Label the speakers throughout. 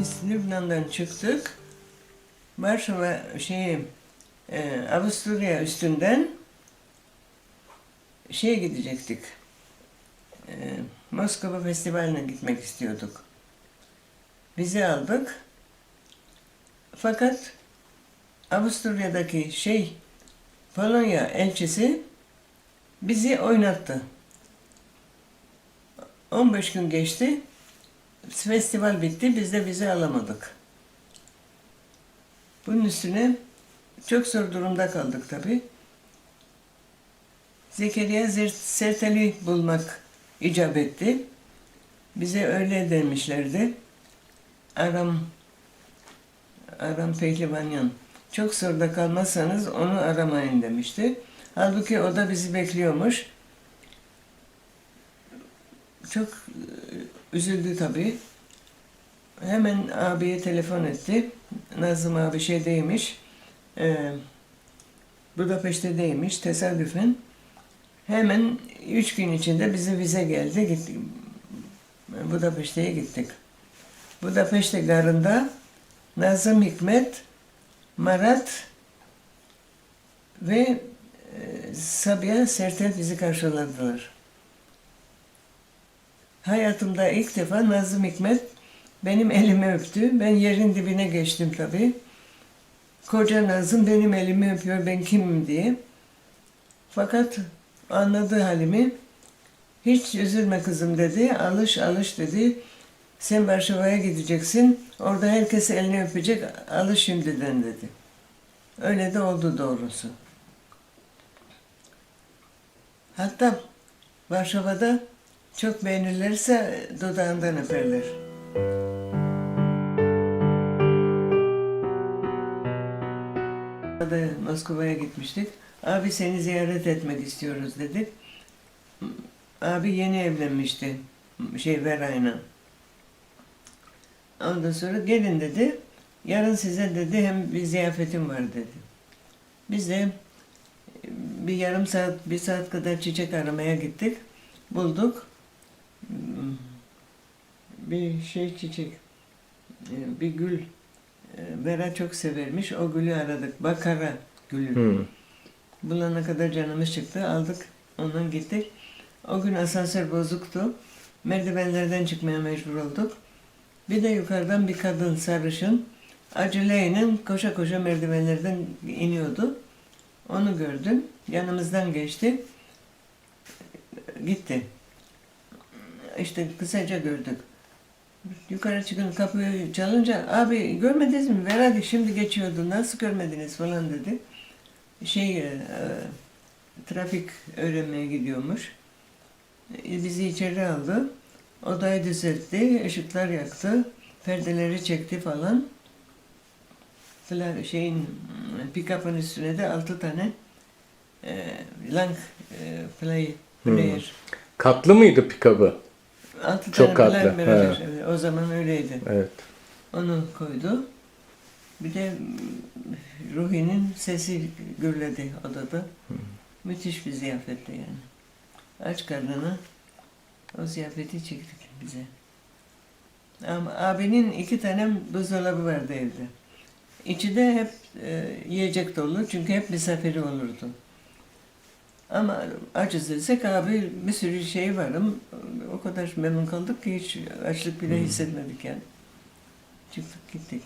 Speaker 1: Biz Lübnan'dan çıktık. Varşova şeyi e, Avusturya üstünden şeye gidecektik. E, Moskova Festivali'ne gitmek istiyorduk. Vize aldık. Fakat Avusturya'daki şey Polonya elçisi bizi oynattı. 15 gün geçti. Festival bitti. Biz de vize alamadık. Bunun üstüne çok zor durumda kaldık tabi. Zekeriya Sertel'i bulmak icap etti. Bize öyle demişlerdi. Aram Aram Pehlivanyan. Çok zorda kalmazsanız onu aramayın demişti. Halbuki o da bizi bekliyormuş. Çok üzüldü tabii. Hemen abiye telefon etti. Nazım abi şeydeymiş. E, Budapeşte'deymiş tesadüfen. Hemen üç gün içinde bizim vize geldi. Gittik. Budapeşte'ye gittik. Budapeşte garında Nazım Hikmet, Marat ve e, Sabiha Sertel bizi karşıladılar. Hayatımda ilk defa Nazım Hikmet benim elimi öptü. Ben yerin dibine geçtim tabii. Koca Nazım benim elimi öpüyor, ben kimim diye. Fakat anladı halimi. Hiç üzülme kızım dedi, alış alış dedi. Sen Varşova'ya gideceksin, orada herkes elini öpecek, alış şimdiden dedi. Öyle de oldu doğrusu. Hatta Varşova'da çok beğenirlerse dudağından öperler. Moskova'ya gitmiştik. Abi seni ziyaret etmek istiyoruz dedik. Abi yeni evlenmişti. Şey Veray'la. Ondan sonra gelin dedi. Yarın size dedi hem bir ziyafetim var dedi. Biz de bir yarım saat, bir saat kadar çiçek aramaya gittik. Bulduk. Bir şey çiçek, e, bir gül. E, Vera çok severmiş. O gülü aradık. Bakara gülü.
Speaker 2: Hı.
Speaker 1: Bulana kadar canımız çıktı. Aldık. Ondan gittik. O gün asansör bozuktu. Merdivenlerden çıkmaya mecbur olduk. Bir de yukarıdan bir kadın sarışın aceleyle koşa koşa merdivenlerden iniyordu. Onu gördüm. Yanımızdan geçti. Gitti. İşte kısaca gördük. Yukarı çıkın kapıyı çalınca abi görmediniz mi? Veradi şimdi geçiyordu. Nasıl görmediniz falan dedi. Şey e, trafik öğrenmeye gidiyormuş. E, Bizi içeri aldı. Odayı düzeltti, ışıklar yaktı, perdeleri çekti falan. Fla- şeyin pick-up'ın üstüne de altı tane e, lang e, play, player.
Speaker 2: Katlı mıydı pikabı?
Speaker 1: Altı
Speaker 2: Çok
Speaker 1: tane
Speaker 2: katlı,
Speaker 1: beraber.
Speaker 2: he.
Speaker 1: Evet, o zaman öyleydi.
Speaker 2: Evet.
Speaker 1: Onu koydu. Bir de mm, Ruhi'nin sesi gürledi odada. Müthiş bir ziyafetti yani. Aç karnına o ziyafeti çektik bize. Ama abinin iki tane buzdolabı vardı evde. İçi de hep e, yiyecek dolu çünkü hep misafiri olurdu. Ama acız desek abi bir sürü şey varım. O kadar memnun kaldık ki hiç açlık bile hissetmedik yani. Çıktık gittik.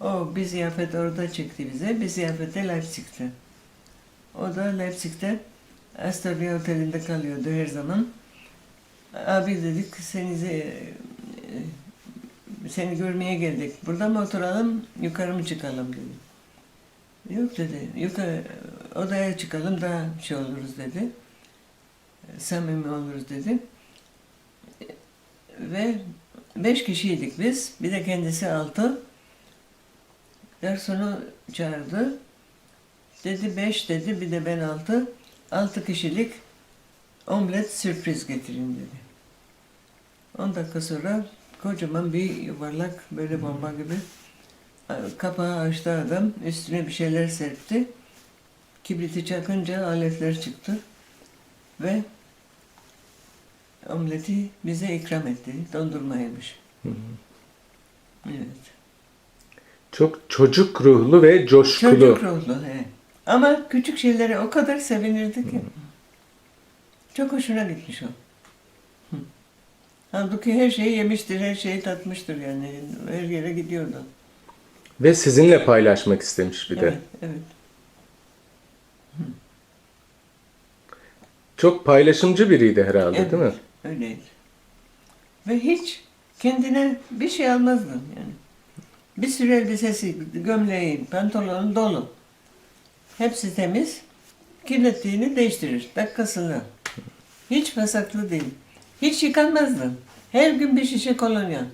Speaker 1: O bir ziyafet orada çıktı bize, bir ziyafet de Leipzig'te. O da Leipzig'te Astoria Oteli'nde kalıyordu her zaman. Abi dedik seni e, seni görmeye geldik. Burada mı oturalım, yukarı mı çıkalım dedi. Yok dedi, yukarı odaya çıkalım daha şey oluruz dedi. Samimi oluruz dedi. Ve beş kişiydik biz. Bir de kendisi altı. Garsonu çağırdı. Dedi beş dedi, bir de ben altı. Altı kişilik omlet sürpriz getirin dedi. On dakika sonra kocaman bir yuvarlak böyle bomba gibi kapağı açtı adam. Üstüne bir şeyler serpti. Kibriti çakınca aletler çıktı. Ve omleti bize ikram etti. Dondurmaymış.
Speaker 2: Hı hı.
Speaker 1: Evet.
Speaker 2: Çok çocuk ruhlu ve coşkulu.
Speaker 1: Çocuk ruhlu. He. Ama küçük şeylere o kadar sevinirdi ki. Çok hoşuna gitmiş o. Hı. Halbuki her şeyi yemiştir, her şeyi tatmıştır yani. Her yere gidiyordu.
Speaker 2: Ve sizinle paylaşmak istemiş bir de.
Speaker 1: Evet, evet.
Speaker 2: Çok paylaşımcı biriydi herhalde
Speaker 1: Evet.
Speaker 2: değil mi?
Speaker 1: Öyleydi. Ve hiç kendine bir şey almazdın yani. Bir sürü elbisesi, gömleği, pantolonu dolu. Hepsi temiz. Kirlettiğini değiştirir. Dakikasında. Hiç pasaklı değil. Hiç yıkanmazdın. Her gün bir şişe kolonya.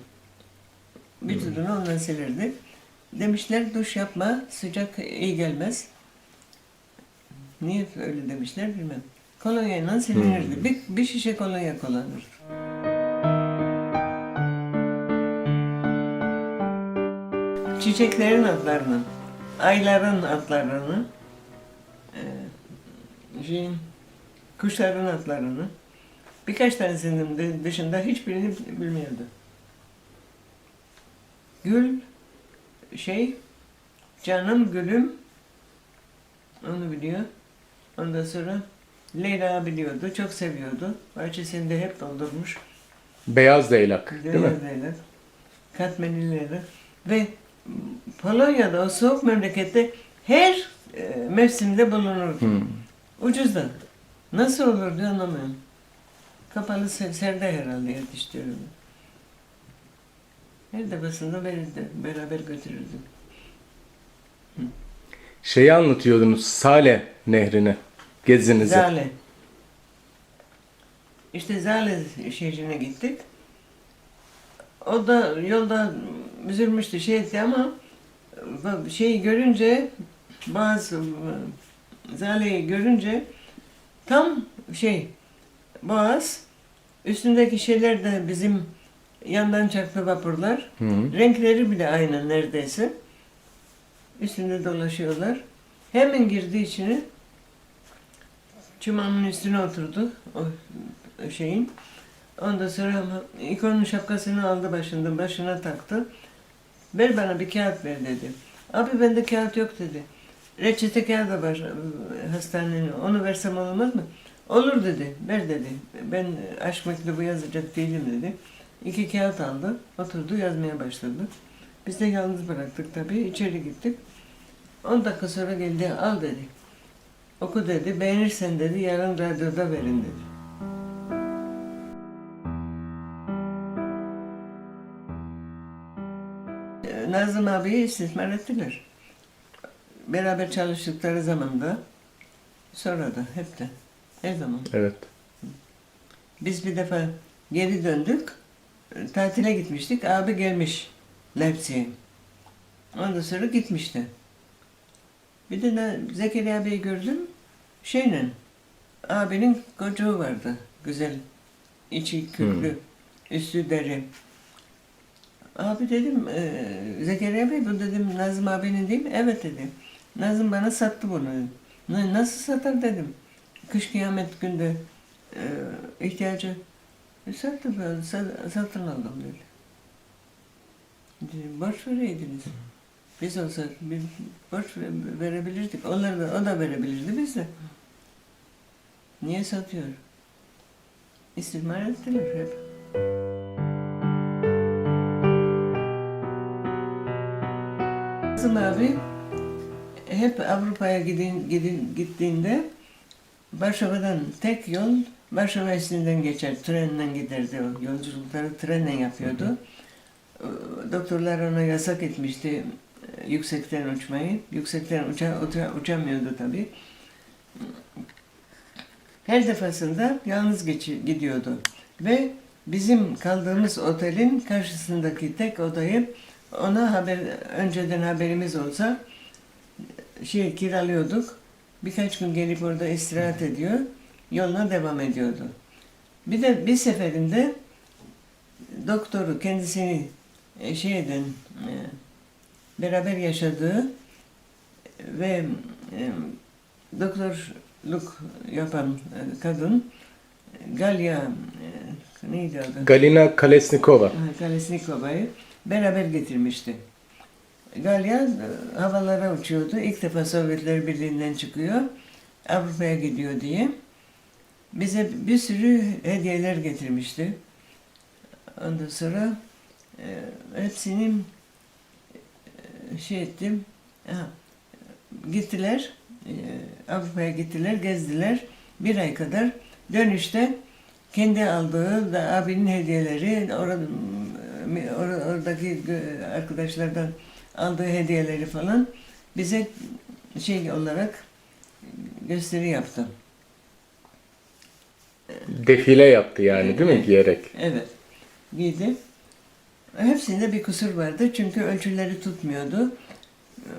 Speaker 1: Vücudunu ondan silirdi. Demişler duş yapma, sıcak iyi gelmez. Niye öyle demişler bilmem. Kolonyayla silinirdi. Bir, bir şişe kolonya kullanır. Çiçeklerin adlarını, ayların adlarını, e, şeyin, kuşların adlarını, birkaç tanesinin dışında hiçbirini bilmiyordu. Gül, şey, canım gülüm, onu biliyor. Ondan sonra Leyla biliyordu, çok seviyordu. Bahçesini de hep doldurmuş.
Speaker 2: Beyaz leylak değil mi?
Speaker 1: Leyla, Katmerli Leyla. Ve Polonya'da o soğuk memlekette her e, mevsimde bulunurdu.
Speaker 2: Hmm.
Speaker 1: Ucuzdan. Nasıl olur diye anlamıyorum. Kapalı ser- serde herhalde yetiştiriyordu. Her defasında verirdi, beraber götürürdük.
Speaker 2: Şeyi anlatıyordunuz Sale nehrini gezinizi.
Speaker 1: Zale. İşte Zale şehrine gittik. O da yolda üzülmüştü şey etti ama şeyi görünce bazı Zale'yi görünce tam şey Boğaz üstündeki şeyler de bizim yandan çarpı vapurlar.
Speaker 2: Hı hı.
Speaker 1: Renkleri bile aynı neredeyse. Üstünde dolaşıyorlar. Hemen girdi içine. Çumanın üstüne oturdu o şeyin. Ondan sonra ama ilk onun şapkasını aldı başından, başına taktı. Ver bana bir kağıt ver dedi. Abi bende kağıt yok dedi. Reçete kağıdı var hastanenin. Onu versem olmaz mı? Olur dedi. Ver dedi. Ben aşk mektubu yazacak değilim dedi. İki kağıt aldı. Oturdu yazmaya başladı. Biz de yalnız bıraktık tabii. İçeri gittik. 10 dakika sonra geldi. Al dedi. Oku dedi. Beğenirsen dedi. Yarın radyoda verin dedi. Ee, Nazım abiyi istismar ettiler. Beraber çalıştıkları zaman da sonra da hep de her zaman.
Speaker 2: Evet.
Speaker 1: Biz bir defa geri döndük. Tatile gitmiştik. Abi gelmiş Leipzig'e. Ondan sonra gitmişti. Bir de ne, Zekeriya Bey'i gördüm. Şeyle, abinin kocuğu vardı. Güzel. içi küllü, üstü deri. Abi dedim, e, Zekeriya Bey bu dedim Nazım abinin değil mi? Evet dedi. Nazım bana sattı bunu. "Na- Nasıl satar dedim. Kış kıyamet günde e, ihtiyacı e, sattı ben, sa- satın aldım dedi. Dedim, borç vereydiniz. Biz olsak bir borç ve- verebilirdik. Onlar da, o da verebilirdi biz de. Niye satıyor? İstismar ettiler hep. Kızım abi hep Avrupa'ya gidin, gidin, gittiğinde Varşova'dan tek yol Varşova üstünden geçer. Trenle giderdi o. Yolculukları trenle yapıyordu. Doktorlar ona yasak etmişti yüksekten uçmayı. Yüksekten uça, uça- uçamıyordu tabii. Her defasında yalnız geçi, gidiyordu. Ve bizim kaldığımız otelin karşısındaki tek odayı ona haber önceden haberimiz olsa şey kiralıyorduk. Birkaç gün gelip orada istirahat ediyor. Yoluna devam ediyordu. Bir de bir seferinde doktoru kendisini e, şey eden e, beraber yaşadığı ve e, doktorluk yapan e, kadın Galya e, neydi adı?
Speaker 2: Galina Kalesnikova.
Speaker 1: Kalesnikova'yı beraber getirmişti. Galya e, havalara uçuyordu. İlk defa Sovyetler Birliği'nden çıkıyor. Avrupa'ya gidiyor diye. Bize bir sürü hediyeler getirmişti. Ondan sonra e, hepsini e, şey ettim. Ha, gittiler. e, Avrupa'ya gittiler, gezdiler. Bir ay kadar. Dönüşte kendi aldığı da abinin hediyeleri, orada, or- oradaki arkadaşlardan aldığı hediyeleri falan bize şey olarak gösteri yaptı.
Speaker 2: Defile yaptı yani değil mi giyerek?
Speaker 1: Evet. Giydi. Hepsinde bir kusur vardı çünkü ölçüleri tutmuyordu. Ee,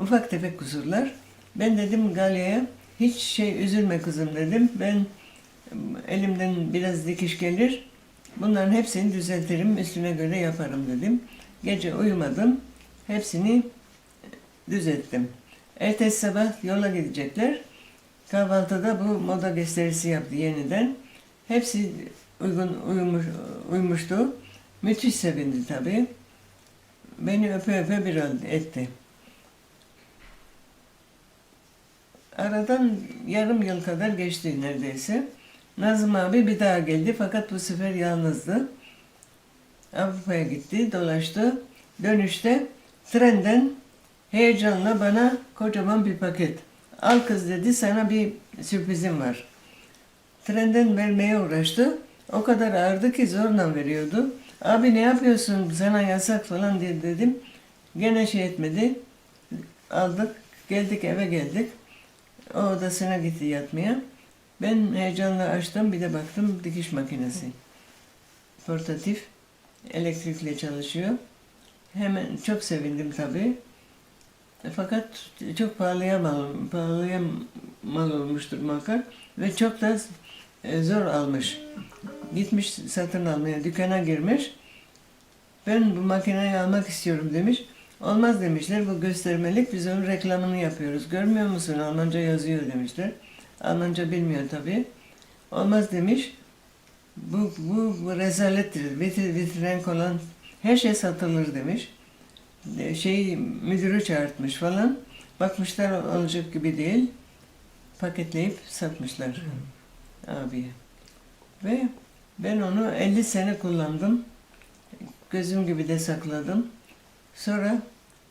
Speaker 1: Ufak tefek kusurlar. Ben dedim Galya'ya hiç şey üzülme kızım dedim. Ben elimden biraz dikiş gelir. Bunların hepsini düzeltirim, üstüne göre yaparım dedim. Gece uyumadım. Hepsini düzelttim. Ertesi sabah yola gidecekler. Kahvaltıda bu moda gösterisi yaptı yeniden. Hepsi uygun uyumuş, uymuştu. Müthiş sevindi tabii. Beni öpe öpe bir etti. Aradan yarım yıl kadar geçti neredeyse. Nazım abi bir daha geldi fakat bu sefer yalnızdı. Avrupa'ya gitti, dolaştı. Dönüşte trenden heyecanla bana kocaman bir paket. Al kız dedi sana bir sürprizim var. Trenden vermeye uğraştı. O kadar ağırdı ki zorla veriyordu. Abi ne yapıyorsun sana yasak falan diye dedim. Gene şey etmedi. Aldık geldik eve geldik. O odasına gitti yatmaya. Ben heyecanla açtım bir de baktım dikiş makinesi. Portatif elektrikle çalışıyor. Hemen çok sevindim tabii. Fakat çok pahalıya mal, pahalıya mal olmuştur muhakkak ve çok da e, zor almış. Gitmiş satın almaya, dükkana girmiş. Ben bu makineyi almak istiyorum demiş. Olmaz demişler, bu göstermelik, biz onun reklamını yapıyoruz. Görmüyor musun, Almanca yazıyor demişler. Almanca bilmiyor tabii. Olmaz demiş. Bu, bu, bu rezalettir, vitri, vitrenk olan her şey satılır demiş. E, Şey, müdürü çağırtmış falan. Bakmışlar olacak gibi değil. Paketleyip satmışlar abiye. Ve ben onu 50 sene kullandım. Gözüm gibi de sakladım. Sonra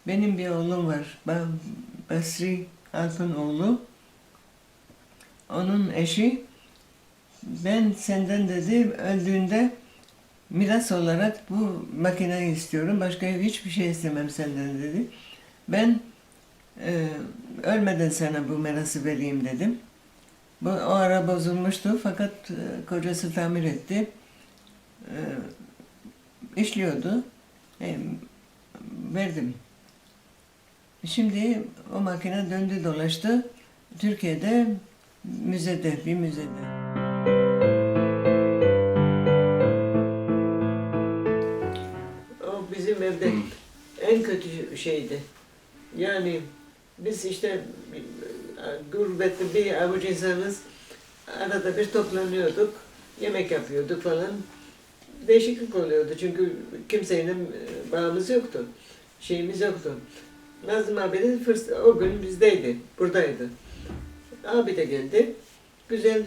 Speaker 1: benim bir oğlum var. Ba- Basri Alp'ın oğlu. Onun eşi ben senden dedi öldüğünde miras olarak bu makineyi istiyorum. Başka hiçbir şey istemem senden dedi. Ben e, ölmeden sana bu mirası vereyim dedim. Bu o ara bozulmuştu fakat e, kocası tamir etti. E, işliyordu. E, verdim. Şimdi o makine döndü dolaştı. Türkiye'de müzede, bir müzede. O bizim evde en kötü şeydi. Yani biz işte gurbette bir avuç insanız. Arada bir toplanıyorduk. Yemek yapıyorduk falan. Değişiklik oluyordu çünkü kimseyle e, bağımız yoktu. Şeyimiz yoktu. Nazım abi de fırs- o gün bizdeydi, buradaydı. Abi de geldi. Güzel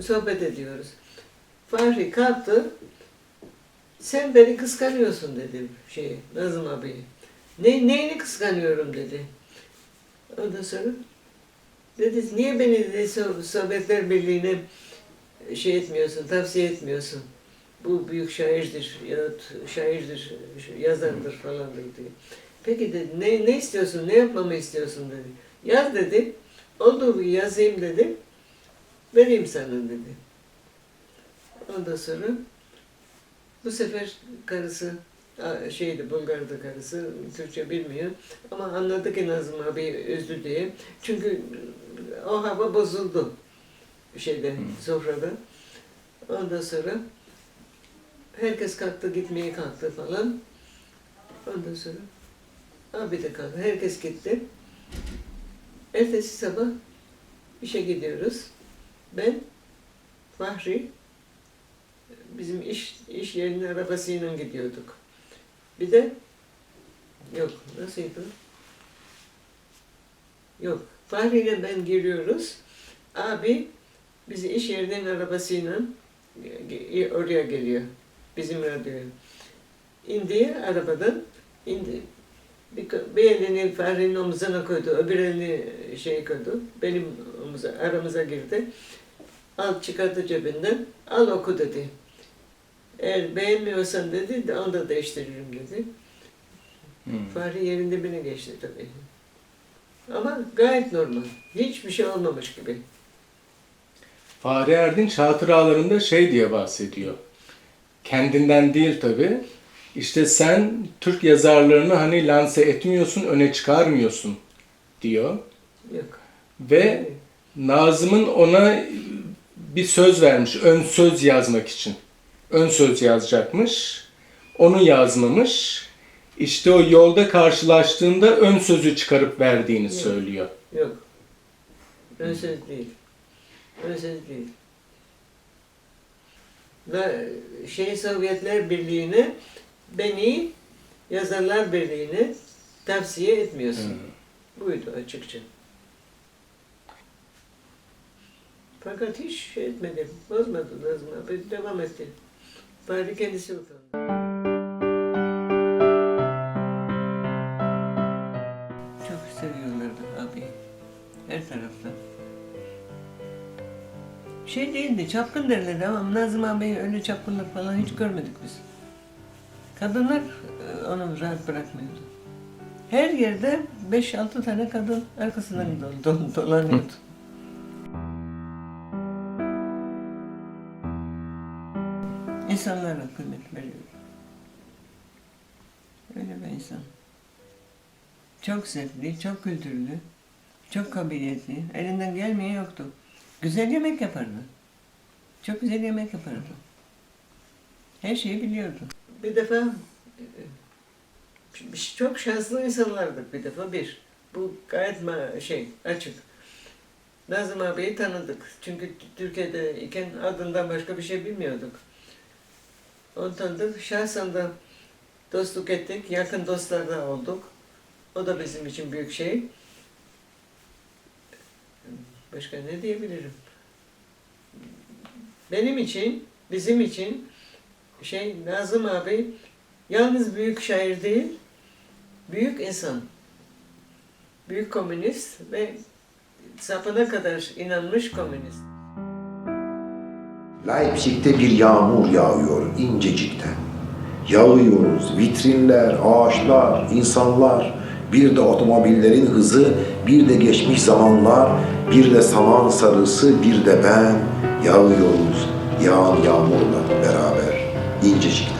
Speaker 1: sohbet ediyoruz. Fahri kalktı. Sen beni kıskanıyorsun dedi şey Nazım abi. Ne, neyini kıskanıyorum dedi. Ondan sonra dedi niye beni dedi So- Sovyetler Birliği'ne şey etmiyorsun, tavsiye etmiyorsun. Bu büyük şairdir, ya şairdir, yazardır falan dedi. Peki dedi, ne, ne istiyorsun, ne yapmamı istiyorsun dedi. Yaz dedi, olduğu gibi yazayım dedi, vereyim sana dedi. Ondan sonra bu sefer karısı, şeydi Bulgar'da karısı, Türkçe bilmiyor ama anladı ki Nazım abi üzdü diye. Çünkü o hava bozuldu şeyde, sofrada. Ondan sonra herkes kalktı, gitmeye kalktı falan. Ondan sonra abi de kalktı, herkes gitti. Ertesi sabah işe gidiyoruz. Ben, Fahri, bizim iş iş yerinin arabasıyla gidiyorduk. Bir de Yok. Nasıldı? Yok. Fahri ile ben giriyoruz. Abi bizi iş yerinin arabasıyla ge- ge- oraya geliyor. Bizim radyoya. İndi arabadan. indi. Bir, bir elini Fahri'nin omzuna koydu. Öbür elini şey koydu. Benim omuza, aramıza girdi. Al çıkardı cebinden. Al oku dedi. Eğer beğenmiyorsan dedi, de onu da değiştiririm dedi.
Speaker 2: Hmm.
Speaker 1: Fahri yerinde beni geçti tabii. Ama gayet normal. Hiçbir şey olmamış gibi.
Speaker 2: Fahri Erdinç hatıralarında şey diye bahsediyor. Kendinden değil tabi. İşte sen Türk yazarlarını hani lanse etmiyorsun, öne çıkarmıyorsun diyor.
Speaker 1: Yok.
Speaker 2: Ve Nazım'ın ona bir söz vermiş, ön söz yazmak için. Ön söz yazacakmış. Onu yazmamış. İşte o yolda karşılaştığında ön sözü çıkarıp verdiğini söylüyor.
Speaker 1: Yok. Ön söz değil. Ön söz değil. Ve şey Sovyetler Birliği'ne beni Yazarlar Birliği'ne tavsiye etmiyorsun. Buydu açıkça. Fakat hiç şey etmedi. Bozmadı. Devam etti. Bari kendisi utandı. Çok seviyorlardı abi. Her taraftan. Şey değildi, çapkın derlerdi ama Nazım abi öyle çapkınlık falan hiç görmedik biz. Kadınlar e, onu rahat bırakmıyordu. Her yerde 5-6 tane kadın arkasından do- do- dolanıyordu. İnsanlara kıymet veriyordu. Öyle bir insan. Çok zevkli, çok kültürlü, çok kabiliyetli. Elinden gelmeyen yoktu. Güzel yemek yapardı. Çok güzel yemek yapardı. Her şeyi biliyordu. Bir defa e, çok şanslı insanlardık bir defa bir. Bu gayet şey açık. Nazım abiyi tanıdık. Çünkü Türkiye'de iken adından başka bir şey bilmiyorduk. Onu tanıdık. Şahsen de dostluk ettik. Yakın dostlar da olduk. O da bizim için büyük şey. Başka ne diyebilirim? Benim için, bizim için şey Nazım abi yalnız büyük şair değil, büyük insan. Büyük komünist ve sapına kadar inanmış komünist.
Speaker 3: Leipzig'te bir yağmur yağıyor incecikten. Yağıyoruz, vitrinler, ağaçlar, insanlar, bir de otomobillerin hızı, bir de geçmiş zamanlar, bir de saman sarısı, bir de ben yağıyoruz yağan yağmurla beraber incecikten.